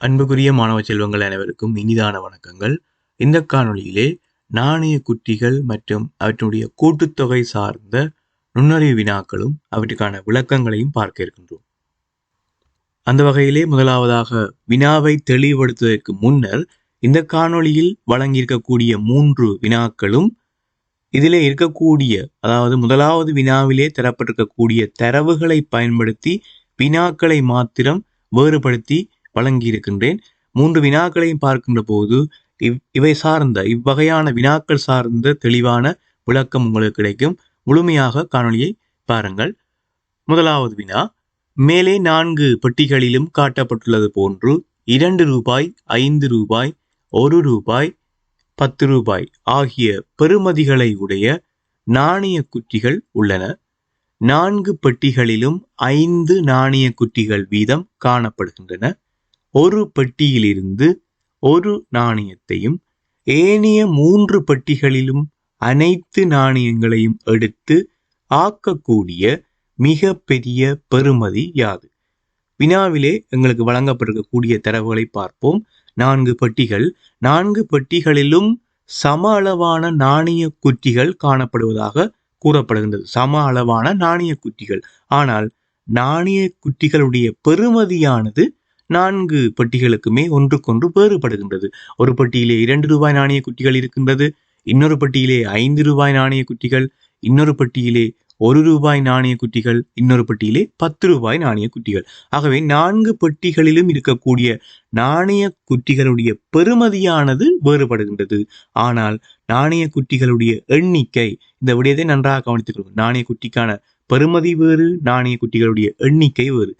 அன்புக்குரிய மாணவ செல்வங்கள் அனைவருக்கும் இனிதான வணக்கங்கள். இந்த காணொளியிலே நாணய குட்டிகள் மற்றும் அவற்றினுடைய கூட்டுத்தொகை சார்ந்த நுண்ணறிவு வினாக்களும் அவற்றுக்கான விளக்கங்களையும் பார்க்க இருக்கின்றோம். அந்த வகையிலே முதலாவதாக வினாவை தெளிவுபடுத்துவதற்கு முன்னர் இந்த காணொளியில் வழங்கியிருக்கக்கூடிய மூன்று வினாக்களும் இதிலே இருக்கக்கூடிய அதாவது முதலாவது வினாவிலே தரப்பட்டிருக்கக்கூடிய தரவுகளை பயன்படுத்தி வினாக்களை மாத்திரம் வேறுபடுத்தி வழங்கியிருக்கின்றேன். மூன்று வினாக்களையும் பார்க்கின்ற போது இவ் இவை சார்ந்த இவ்வகையான வினாக்கள் சார்ந்த தெளிவான விளக்கம் உங்களுக்கு கிடைக்கும். முழுமையாக காணொளியை பாருங்கள். முதலாவது வினா மேலே நான்கு பெட்டிகளிலும் காட்டப்பட்டுள்ளது போன்று இரண்டு ரூபாய் ஐந்து ரூபாய் ஒரு ரூபாய் பத்து ரூபாய் ஆகிய பெறுமதிகளை உடைய நாணய குட்டிகள் உள்ளன. நான்கு பெட்டிகளிலும் ஐந்து நாணய குட்டிகள் வீதம் காணப்படுகின்றன. ஒரு பெட்டியிலிருந்து ஒரு நாணயத்தையும் ஏனைய மூன்று பெட்டிகளிலும் அனைத்து நாணயங்களையும் எடுத்து ஆக்கக்கூடிய மிக பெரிய பெறுமதி யாது. வினாவிலே எங்களுக்கு வழங்கப்பட்டிருக்கக்கூடிய தரவுகளை பார்ப்போம். நான்கு பெட்டிகள். நான்கு பெட்டிகளிலும் சம அளவான நாணய குட்டிகள் காணப்படுவதாக கூறப்படுகின்றது. சம அளவான நாணய குட்டிகள் ஆனால் நாணய குட்டிகளுடைய பெறுமதியானது நான்கு பெட்டிகளுக்குமே ஒன்றுக்கொன்று வேறுபடுகின்றது. ஒரு பட்டியிலே இரண்டு ரூபாய் நாணய குட்டிகள் இருக்கின்றது இன்னொரு பெட்டியிலே ஐந்து ரூபாய் நாணய குட்டிகள் இன்னொரு பட்டியிலே ஒரு ரூபாய் நாணய குட்டிகள் இன்னொரு பெட்டியிலே பத்து ரூபாய் நாணய குட்டிகள். ஆகவே நான்கு பெட்டிகளிலும் இருக்கக்கூடிய நாணய குட்டிகளுடைய பெறுமதியானது வேறுபடுகின்றது. ஆனால் நாணய குட்டிகளுடைய எண்ணிக்கை இந்த விடயத்தை நன்றாக கவனித்துக் கொள்ளும் நாணய குட்டிக்கான பெறுமதி வேறு நாணய குட்டிகளுடைய எண்ணிக்கை வேறு.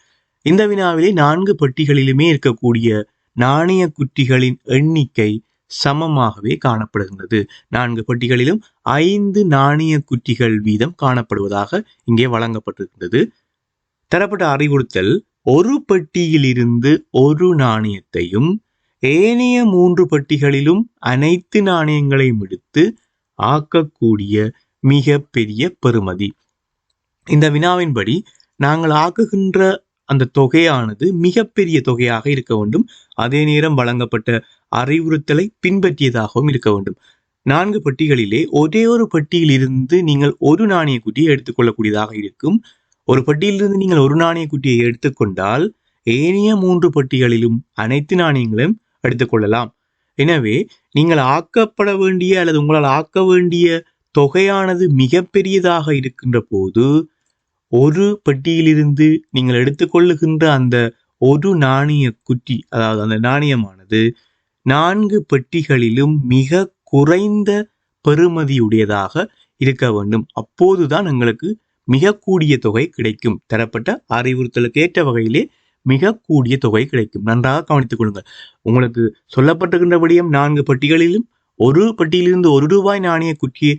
இந்த வினாவிலே நான்கு பெட்டிகளிலுமே இருக்கக்கூடிய நாணய குட்டிகளின் எண்ணிக்கை சமமாகவே காணப்படுகின்றது. நான்கு பெட்டிகளிலும் ஐந்து நாணய குட்டிகள் வீதம் காணப்படுவதாக இங்கே வழங்கப்பட்டிருக்கின்றது. தரப்பட்ட அறிவுறுத்தல் ஒரு பெட்டியிலிருந்து ஒரு நாணயத்தையும் ஏனைய மூன்று பெட்டிகளிலும் அனைத்து நாணயங்களையும் எடுத்து ஆக்கக்கூடிய மிக பெரிய பெறுமதி. இந்த வினாவின்படி நாங்கள் ஆக்குகின்ற அந்த தொகையானது மிகப்பெரிய தொகையாக இருக்க வேண்டும். அதே நேரம் வழங்கப்பட்ட அறிவுறுத்தலை பின்பற்றியதாகவும் இருக்க வேண்டும். நான்கு பட்டிகளிலே ஒரே ஒரு பட்டியில் இருந்து நீங்கள் ஒரு நாணய குட்டியை எடுத்துக்கொள்ளக்கூடியதாக இருக்கும். ஒரு பட்டியிலிருந்து நீங்கள் ஒரு நாணய குட்டியை எடுத்துக்கொண்டால் ஏனைய மூன்று பட்டிகளிலும் அனைத்து நாணயங்களையும் எடுத்துக்கொள்ளலாம். எனவே நீங்கள் ஆக்கப்பட வேண்டிய அல்லது உங்களால் ஆக்க வேண்டிய தொகையானது மிகப்பெரியதாக இருக்கின்ற போது ஒரு பெட்டியிலிருந்து நீங்கள் எடுத்துக்கொள்ளுகின்ற அந்த ஒரு நாணய குட்டி அதாவது அந்த நாணயமானது நான்கு பெட்டிகளிலும் மிக குறைந்த பெறுமதியுடையதாக இருக்க வேண்டும். அப்போதுதான் எங்களுக்கு மிக கூடிய தொகை கிடைக்கும். தரப்பட்ட அறிவுறுத்தலுக்கு ஏற்ற வகையிலே மிக கூடிய தொகை கிடைக்கும். நன்றாக கவனித்துக் கொள்ளுங்கள். உங்களுக்கு சொல்லப்பட்டிருக்கின்றபடியும் நான்கு பெட்டிகளிலும் ஒரு பெட்டியிலிருந்து ஒரு ரூபாய் நாணய குட்டியை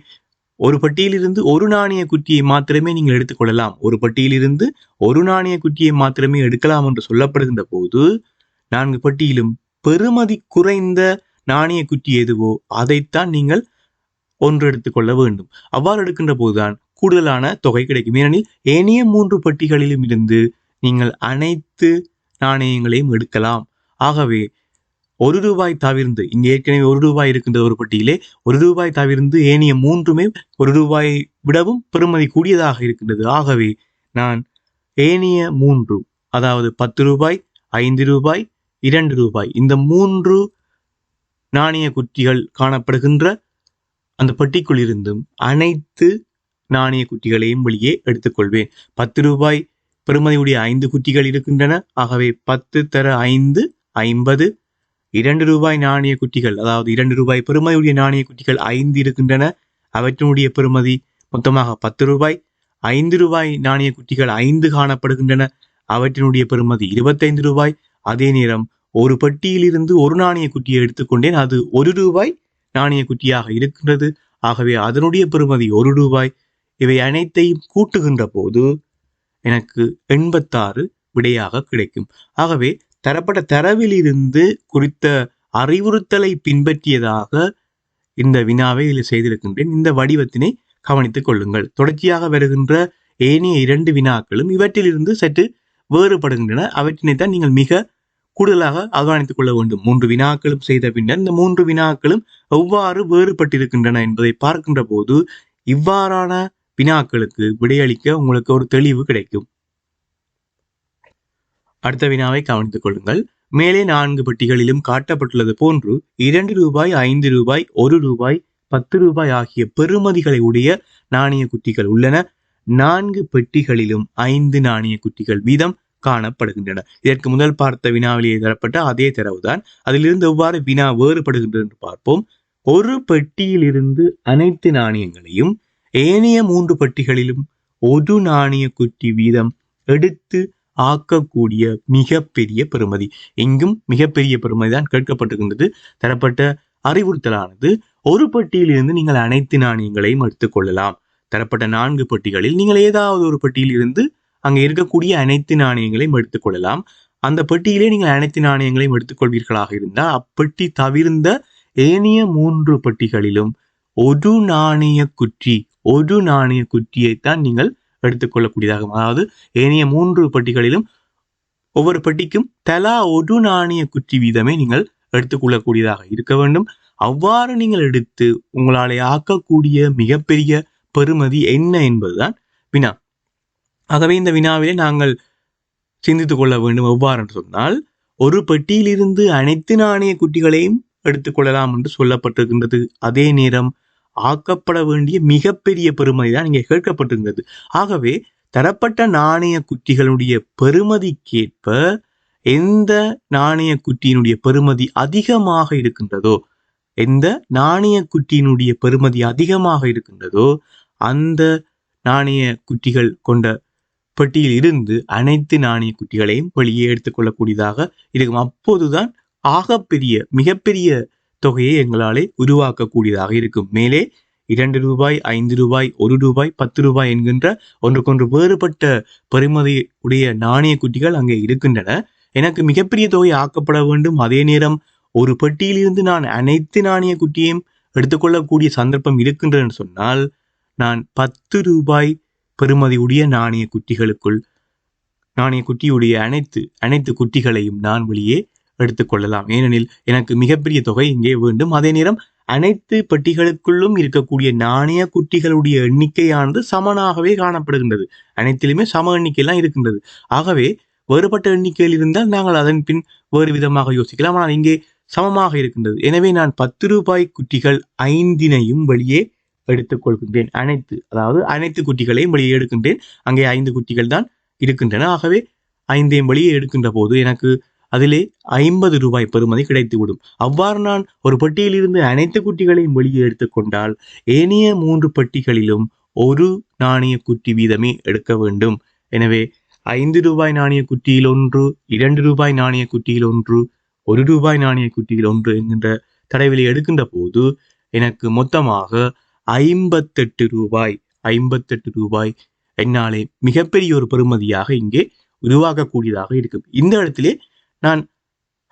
ஒரு பட்டியலிருந்து ஒரு நாணய குட்டியை மாத்திரமே நீங்கள் எடுத்துக்கொள்ளலாம். ஒரு பட்டியலிருந்து ஒரு நாணய குட்டியை மாத்திரமே எடுக்கலாம் என்று சொல்லப்படுகின்ற போது நான்கு பட்டியலும் பெறுமதி குறைந்த நாணய குட்டி எதுவோ அதைத்தான் நீங்கள் ஒன்று எடுத்துக்கொள்ள வேண்டும். அவ்வாறு எடுக்கின்ற போதுதான் கூடுதலான தொகை கிடைக்கும். ஏனெனில் ஏனைய மூன்று பட்டிகளிலும் இருந்து நீங்கள் அனைத்து நாணயங்களையும் எடுக்கலாம். ஆகவே ஒரு ரூபாய் தவிர்ந்து இங்கே ஏற்கனவே ஒரு ரூபாய் இருக்கின்ற ஒரு பட்டியலே ஒரு ரூபாய் தவிர்ந்து ஏனைய மூன்றுமே ஒரு ரூபாய் விடவும் பெருமதி கூடியதாக இருக்கின்றது. ஆகவே நான் ஏனைய மூன்று அதாவது பத்து ரூபாய் ஐந்து ரூபாய் இரண்டு ரூபாய் இந்த மூன்று நாணய குட்டிகள் காணப்படுகின்ற அந்த பெட்டிக்குள் இருந்தும் அனைத்து நாணய குட்டிகளையும் வெளியே எடுத்துக்கொள்வேன். பத்து ரூபாய் பெருமதியுடைய ஐந்து குட்டிகள் இருக்கின்றன. ஆகவே பத்து தர ஐந்து ஐம்பது இரண்டு ரூபாய் நாணய குட்டிகள் அதாவது இரண்டு ரூபாய் பெருமதியுடைய நாணய குட்டிகள் ஐந்து இருக்கின்றன. அவற்றினுடைய பெருமதி மொத்தமாக பத்து ரூபாய். ஐந்து ரூபாய் நாணய குட்டிகள் ஐந்து காணப்படுகின்றன. அவற்றினுடைய பெருமதி இருபத்தைந்து ரூபாய். அதே நேரம் ஒரு பெட்டியிலிருந்து ஒரு நாணய குட்டியை எடுத்துக்கொண்டேன். அது ஒரு ரூபாய் நாணய குட்டியாக இருக்கின்றது. ஆகவே அதனுடைய பெருமதி ஒரு ரூபாய். இவை அனைத்தையும் கூட்டுகின்ற போது எனக்கு எண்பத்தாறு விடையாக கிடைக்கும். ஆகவே தரப்பட்ட தரவிலிருந்து குறித்த அறிவுறுத்தலை பின்பற்றியதாக இந்த வினாவை இதில் செய்திருக்கின்றேன். இந்த வடிவத்தினை கவனித்துக் கொள்ளுங்கள். தொடர்ச்சியாக வருகின்ற ஏனைய இரண்டு வினாக்களும் இவற்றிலிருந்து சற்று வேறுபடுகின்றன. அவற்றினை தான் நீங்கள் மிக கூடுதலாக அவதானித்துக் கொள்ள வேண்டும். மூன்று வினாக்களும் செய்த பின்னர் இந்த மூன்று வினாக்களும் எவ்வாறு வேறுபட்டிருக்கின்றன என்பதை பார்க்கின்ற போது இவ்வாறான வினாக்களுக்கு விடையளிக்க உங்களுக்கு ஒரு தெளிவு கிடைக்கும். அடுத்த வினாவை கவனித்துக் கொள்ளுங்கள். மேலே நான்கு பெட்டிகளிலும் காட்டப்பட்டுள்ளது போன்று இரண்டு ரூபாய் ஐந்து ரூபாய் ஒரு ரூபாய் பத்து ரூபாய் ஆகிய பெறுமதிகளை உடைய நாணய குட்டிகள் உள்ளன. நான்கு பெட்டிகளிலும் ஐந்து நாணய குட்டிகள் வீதம் காணப்படுகின்றன. இதற்கு முதல் பார்த்த வினாவிலேயே தரப்பட்ட அதே தரவுதான். அதிலிருந்து எவ்வாறு வினா வேறுபடுகின்றது என்று பார்ப்போம். ஒரு பெட்டியில் இருந்து அனைத்து நாணயங்களையும் ஏனைய மூன்று பெட்டிகளிலும் ஒரு நாணய குட்டி வீதம் எடுத்து ஆக்கக்கூடிய மிகப்பெரிய பெறுமதி எங்கும் மிகப்பெரிய பெறுமதி தான் கேட்கப்பட்டிருக்கின்றது. தரப்பட்ட அறிவுறுத்தலானது ஒரு பட்டியிலிருந்து நீங்கள் அனைத்து நாணயங்களையும் எடுத்துக்கொள்ளலாம் தரப்பட்ட நான்கு பட்டிகளில் நீங்கள் ஏதாவது ஒரு பட்டியில் இருந்து அங்கே இருக்கக்கூடிய அனைத்து நாணயங்களையும் எடுத்துக்கொள்ளலாம் அந்த பெட்டியிலே நீங்கள் அனைத்து நாணயங்களையும் எடுத்துக்கொள்வீர்களாக இருந்தால் அப்பெட்டி தவிர்ந்த ஏனைய மூன்று பெட்டிகளிலும் ஒரு நாணய குற்றி ஒரு நாணய குற்றியைத்தான் நீங்கள் எடுத்துக்கொள்ளக்கூடியதாகும் அதாவது ஏனைய மூன்று பெட்டிகளிலும் ஒவ்வொரு பெட்டிக்கும் தலா ஒரு நாணய குச்சி வீதமே நீங்கள் எடுத்துக்கொள்ளக்கூடியதாக இருக்க வேண்டும். அவ்வாறு நீங்கள் எடுத்து உங்களாலே ஆக்கக்கூடிய மிகப்பெரிய பெறுமதி என்ன என்பதுதான் வினா. ஆகவே இந்த வினாவிலே நாங்கள் சிந்தித்துக் கொள்ள வேண்டும் எவ்வாறு என்று சொன்னால் ஒரு பெட்டியிலிருந்து அனைத்து நாணய குட்டிகளையும் எடுத்துக்கொள்ளலாம் என்று சொல்லப்பட்டிருக்கின்றது. அதே நேரம் ஆக்கப்பட வேண்டிய மிகப்பெரிய பெருமதி தான் இங்கே கேட்கப்பட்டிருந்தது ஆகவே தரப்பட்ட நாணய குட்டிகளுடைய பெறுமதிக்கேற்ப எந்த நாணய குட்டியினுடைய பெறுமதி அதிகமாக இருக்கின்றதோ எந்த நாணய குட்டியினுடைய பெறுமதி அதிகமாக இருக்கின்றதோ அந்த நாணய குட்டிகள் கொண்ட பெட்டியில் இருந்து அனைத்து நாணய குட்டிகளையும் வெளியே எடுத்துக்கொள்ளக்கூடியதாக இருக்கும். அப்போதுதான் ஆகப்பெரிய மிகப்பெரிய தொகையை எங்களாலே உருவாக்கக்கூடியதாக இருக்கும். மேலே இரண்டு ரூபாய் ஐந்து ரூபாய் ஒரு ரூபாய் பத்து ரூபாய் என்கின்ற ஒன்றுக்கொன்று வேறுபட்ட பெருமதி உடைய நாணய குட்டிகள் அங்கே இருக்கின்றன. எனக்கு மிகப்பெரிய தொகை ஆக்கப்பட வேண்டும். அதே நேரம் ஒரு பெட்டியிலிருந்து நான் அனைத்து நாணய குட்டியையும் எடுத்துக்கொள்ளக்கூடிய சந்தர்ப்பம் இருக்கின்றன சொன்னால் நான் பத்து ரூபாய் பெறுமதியுடைய நாணய குட்டிகளுக்குள் நாணய குட்டியுடைய அனைத்து அனைத்து குட்டிகளையும் நான் வெளியே எடுத்துக்கொள்ளலாம். ஏனெனில் எனக்கு மிகப்பெரிய தொகை இங்கே வேண்டும். அதே நேரம் அனைத்து பெட்டிகளுக்குள்ளும் இருக்கக்கூடிய நாணய குட்டிகளுடைய எண்ணிக்கையானது சமனாகவே காணப்படுகின்றது. அனைத்திலுமே சம எண்ணிக்கையெல்லாம் இருக்கின்றது. ஆகவே வேறுபட்ட எண்ணிக்கையில் இருந்தால் நாங்கள் அதன் பின் வேறு விதமாக யோசிக்கலாம். ஆனால் இங்கே சமமாக இருக்கின்றது. எனவே நான் பத்து ரூபாய் குட்டிகள் ஐந்தினையும் வெளியே எடுத்துக்கொள்கின்றேன். அனைத்து அதாவது அனைத்து குட்டிகளையும் வெளியே எடுக்கின்றேன். அங்கே ஐந்து குட்டிகள் தான் இருக்கின்றன. ஆகவே ஐந்தையும் வெளியே எடுக்கின்ற போது எனக்கு அதிலே ஐம்பது ரூபாய் பெறுமதி கிடைத்துவிடும். அவ்வாறு நான் ஒரு பெட்டியிலிருந்து அனைத்து குட்டிகளையும் வெளியே எடுத்துக்கொண்டால் ஏனைய மூன்று பெட்டிகளிலும் ஒரு நாணய குட்டி வீதமே எடுக்க வேண்டும். எனவே ஐந்து ரூபாய் நாணய குட்டியில் ஒன்று இரண்டு ரூபாய் நாணய குட்டியில் ஒன்று ஒரு ரூபாய் நாணய குட்டியில் ஒன்று என்கின்ற தடைவெளி எடுக்கின்ற போது எனக்கு மொத்தமாக ஐம்பத்தெட்டு ரூபாய் ஐம்பத்தெட்டு ரூபாய் என்னாலே மிகப்பெரிய ஒரு பெறுமதியாக இங்கே உருவாக்கக்கூடியதாக இருக்கும். இந்த இடத்திலே நான்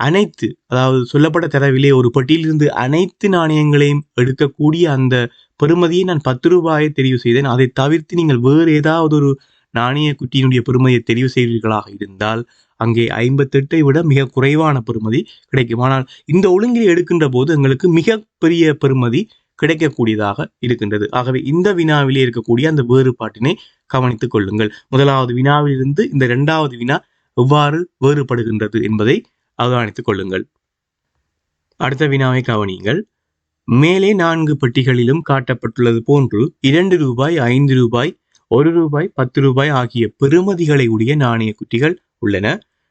அனைத்து அதாவது சொல்லப்பட்ட தரவிலே ஒரு பட்டியலிருந்து அனைத்து நாணயங்களையும் எடுக்கக்கூடிய அந்த பெறுமதியை நான் பத்து ரூபாயை தெரிவு செய்தேன். அதை தவிர்த்து நீங்கள் வேறு ஏதாவது ஒரு நாணய குட்டியினுடைய பெறுமதியை தெரிவு செய்வீர்களாக இருந்தால் அங்கே ஐம்பத்தெட்டை விட மிக குறைவான பெறுமதி கிடைக்கும். ஆனால் இந்த ஒழுங்கில் எடுக்கின்ற போது எங்களுக்கு மிக பெரிய பெறுமதி கிடைக்கக்கூடியதாக இருக்கின்றது. ஆகவே இந்த வினாவிலே இருக்கக்கூடிய அந்த வேறுபாட்டினை கவனித்துக் கொள்ளுங்கள். முதலாவது வினாவிலிருந்து இந்த இரண்டாவது வினா எவ்வாறு வேறுபடுகின்றது என்பதை அவதானித்துக் கொள்ளுங்கள். அடுத்த வினாவை கவனியுங்கள். மேலே நான்கு பெட்டிகளிலும் காட்டப்பட்டுள்ளது போன்று இரண்டு ரூபாய் ஐந்து ரூபாய் ஒரு ரூபாய் பத்து ரூபாய் ஆகிய பெறுமதிகளை உடைய நாணய குட்டிகள் உள்ளன.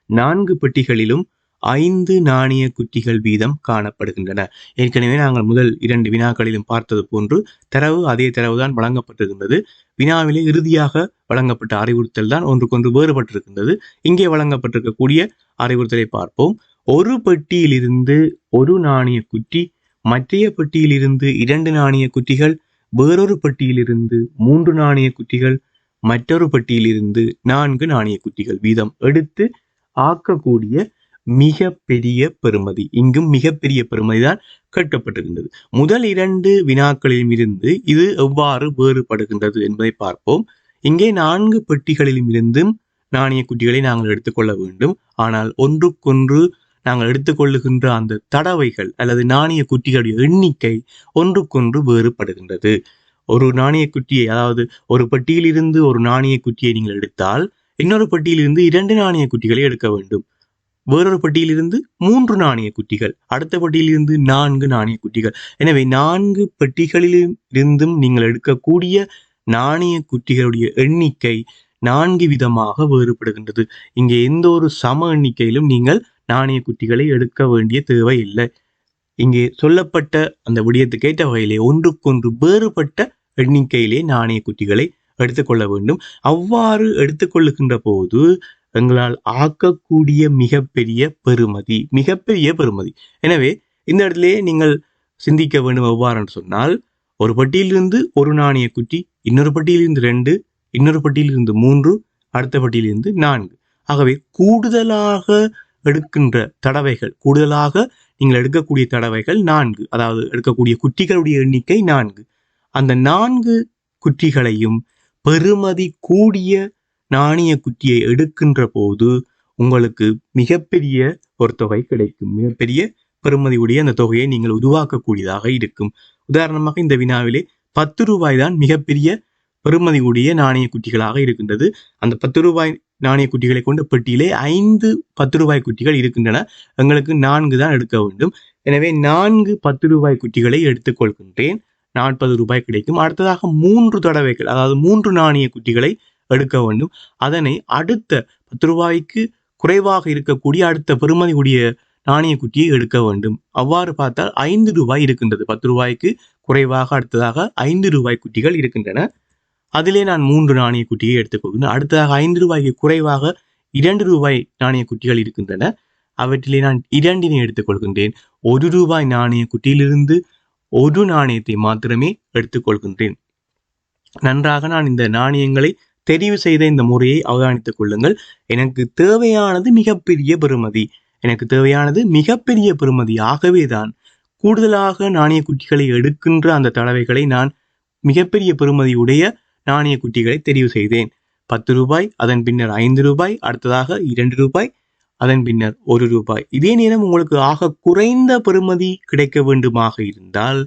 நான்கு பெட்டிகளிலும் ஐந்து நாணய குட்டிகள் வீதம் காணப்படுகின்றன. ஏற்கனவே நாங்கள் முதல் இரண்டு வினாக்களிலும் பார்த்தது போன்று தரவு அதே தரவுதான் வழங்கப்பட்டிருந்தது. வினாவிலே இறுதியாக வழங்கப்பட்ட அறிவுறுத்தல் தான் ஒன்றுக்கொன்று வேறுபட்டிருக்கின்றது. இங்கே வழங்கப்பட்டிருக்கக்கூடிய அறிவுறுத்தலை பார்ப்போம். ஒரு பெட்டியிலிருந்து ஒரு நாணய குட்டி மற்றைய பெட்டியிலிருந்து இரண்டு நாணய குட்டிகள் வேறொரு பெட்டியிலிருந்து மூன்று நாணய குட்டிகள் மற்றொரு பெட்டியிலிருந்து நான்கு நாணய குட்டிகள் வீதம் எடுத்து ஆக்கக்கூடிய மிக பெரிய பெறுமதி இங்கும் மிகப்பெரிய பெறுமதி தான் கேட்கப்பட்டிருக்கின்றது முதல் இரண்டு வினாக்களிலும் இருந்து இது எவ்வாறு வேறுபடுகின்றது என்பதை பார்ப்போம். இங்கே நான்கு பெட்டிகளிலும் இருந்தும் நாணய குட்டிகளை நாங்கள் எடுத்துக்கொள்ள வேண்டும். ஆனால் ஒன்றுக்கொன்று நாங்கள் எடுத்துக்கொள்ளுகின்ற அந்த தடவைகள் அல்லது நாணய குட்டிகளுடைய எண்ணிக்கை ஒன்றுக்கொன்று வேறுபடுகின்றது. ஒரு நாணய குட்டியை அதாவது ஒரு பெட்டியிலிருந்து ஒரு நாணய குட்டியை நீங்கள் எடுத்தால் இன்னொரு பெட்டியிலிருந்து இரண்டு நாணய குட்டிகளை எடுக்க வேண்டும். வேறொரு பெட்டியிலிருந்து மூன்று நாணய குட்டிகள் அடுத்த பெட்டியிலிருந்து நான்கு நாணய குட்டிகள். எனவே நான்கு பெட்டிகளில் இருந்தும் நீங்கள் எடுக்கக்கூடிய நாணய குட்டிகளுடைய எண்ணிக்கை நான்கு விதமாக வேறுபடுகின்றது. இங்கே எந்த ஒரு சம எண்ணிக்கையிலும் நீங்கள் நாணய குட்டிகளை எடுக்க வேண்டிய தேவை இல்லை இங்கே சொல்லப்பட்ட அந்த விடயத்துக்கேற்ற வகையிலே ஒன்றுக்கொன்று வேறுபட்ட எண்ணிக்கையிலே நாணய குட்டிகளை எடுத்துக்கொள்ள வேண்டும். அவ்வாறு எடுத்துக்கொள்ளுகின்ற போது எங்களால் ஆக்கக்கூடிய மிகப்பெரிய பெருமதி மிகப்பெரிய பெருமதி. எனவே இந்த இடத்துலயே நீங்கள் சிந்திக்க வேண்டும் எவ்வாறு சொன்னால் ஒரு பட்டியிலிருந்து ஒரு நாணய குட்டி இன்னொரு பட்டியிலிருந்து ரெண்டு இன்னொரு பட்டியிலிருந்து மூன்று அடுத்த பட்டியிலிருந்து நான்கு. ஆகவே கூடுதலாக எடுக்கின்ற தடவைகள் கூடுதலாக நீங்கள் எடுக்கக்கூடிய தடவைகள் நான்கு. அதாவது எடுக்கக்கூடிய குட்டிகளுடைய எண்ணிக்கை நான்கு. அந்த நான்கு குட்டிகளையும் பெறுமதி கூடிய நாணய குட்டியை எடுக்கின்ற போது உங்களுக்கு மிகப்பெரிய ஒரு தொகை கிடைக்கும். மிகப்பெரிய பெறுமதியுடைய அந்த தொகையை நீங்கள் உருவாக்கக்கூடியதாக இருக்கும். உதாரணமாக இந்த வினாவிலே பத்து ரூபாய் தான் மிகப்பெரிய பெறுமதியுடைய நாணய குட்டிகளாக இருக்கின்றது. அந்த பத்து ரூபாய் நாணய குட்டிகளை கொண்ட பெட்டியிலே ஐந்து பத்து ரூபாய் குட்டிகள் இருக்கின்றன. எங்களுக்கு நான்கு தான் எடுக்க வேண்டும். எனவே நான்கு பத்து ரூபாய் குட்டிகளை எடுத்துக்கொள்கின்றேன். நாற்பது ரூபாய் கிடைக்கும். அடுத்ததாக மூன்று தடவைகள் அதாவது மூன்று நாணய குட்டிகளை எடுக்க வேண்டும். அதனை அடுத்த பத்து ரூபாய்க்கு குறைவாக இருக்கக்கூடிய அடுத்த பெறுமதியுடைய நாணய குட்டியை எடுக்க வேண்டும். அவ்வாறு பார்த்தால் ஐந்து ரூபாய் இருக்கின்றது. பத்து ரூபாய்க்கு குறைவாக அடுத்ததாக ஐந்து ரூபாய் குட்டிகள் இருக்கின்றன. அதிலே நான் மூன்று நாணய குட்டியை எடுத்துக்கொள்கிறேன் அடுத்ததாக ஐந்து ரூபாய்க்கு குறைவாக இரண்டு ரூபாய் நாணய குட்டிகள் இருக்கின்றன. அவற்றிலே நான் இரண்டினை எடுத்துக்கொள்கின்றேன் ஒரு ரூபாய் நாணய குட்டியிலிருந்து ஒரு நாணயத்தை மாத்திரமே எடுத்துக்கொள்கின்றேன் நன்றாக நான் இந்த நாணயங்களை தெரிவு செய்த இந்த முறையை அவதானித்துக் கொள்ளுங்கள். எனக்கு தேவையானது மிகப்பெரிய பெறுமதி. எனக்கு தேவையானது மிகப்பெரிய பெறுமதி. ஆகவேதான் கூடுதலாக நாணய குட்டிகளை எடுக்கின்ற அந்த தடவைகளை நான் மிகப்பெரிய பெறுமதியுடைய நாணய குட்டிகளை தெரிவு செய்தேன். பத்து ரூபாய் அதன் பின்னர் ஐந்து ரூபாய் அடுத்ததாக இரண்டு ரூபாய் அதன் பின்னர் ஒரு ரூபாய். இதே நேரம் உங்களுக்கு ஆக குறைந்த பெறுமதி கிடைக்க வேண்டுமாக இருந்தால்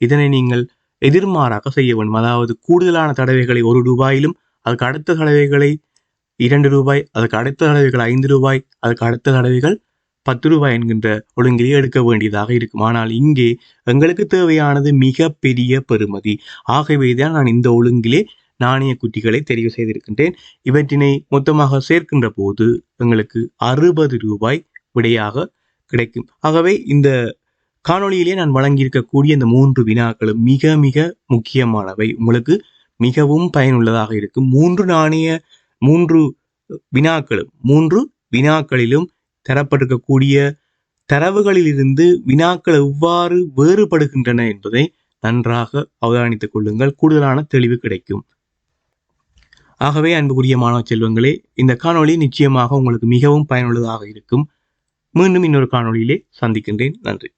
இதனை நீங்கள் எதிர்மாறாக செய்ய வேண்டும். அதாவது கூடுதலான தடவைகளை ஒரு ரூபாயிலும் அதுக்கு அடுத்த தடவைகளை இரண்டு ரூபாய் அதுக்கு அடுத்த தடவைகள் ஐந்து ரூபாய் அதுக்கு அடுத்த தடவைகள் பத்து ரூபாய் என்கின்ற ஒழுங்கிலே எடுக்க வேண்டியதாக இருக்கும். ஆனால் இங்கே எங்களுக்கு தேவையானது மிக பெரிய பெறுமதி. ஆகவேதான் நான் இந்த ஒழுங்கிலே நாணய குட்டிகளை தெரிவு செய்திருக்கின்றேன். இவற்றினை மொத்தமாக சேர்க்கின்ற போது எங்களுக்கு அறுபது ரூபாய் விடையாக கிடைக்கும். ஆகவே இந்த காணொளியிலே நான் வழங்கியிருக்கக்கூடிய இந்த மூன்று வினாக்களும் மிக மிக முக்கியமானவை. உங்களுக்கு மிகவும் பயனுள்ளதாக இருக்கும் மூன்று நாணய மூன்று வினாக்களும் மூன்று வினாக்களிலும் தரப்பட்டிருக்கக்கூடிய தரவுகளிலிருந்து வினாக்கள் எவ்வாறு வேறுபடுகின்றன என்பதை நன்றாக அவதானித்துக் கொள்ளுங்கள். கூடுதலான தெளிவு கிடைக்கும். ஆகவே அன்புக்குரிய மாணவ செல்வங்களே இந்த காணொளி நிச்சயமாக உங்களுக்கு மிகவும் பயனுள்ளதாக இருக்கும். மீண்டும் இன்னொரு காணொளியிலே சந்திக்கின்றேன். நன்றி.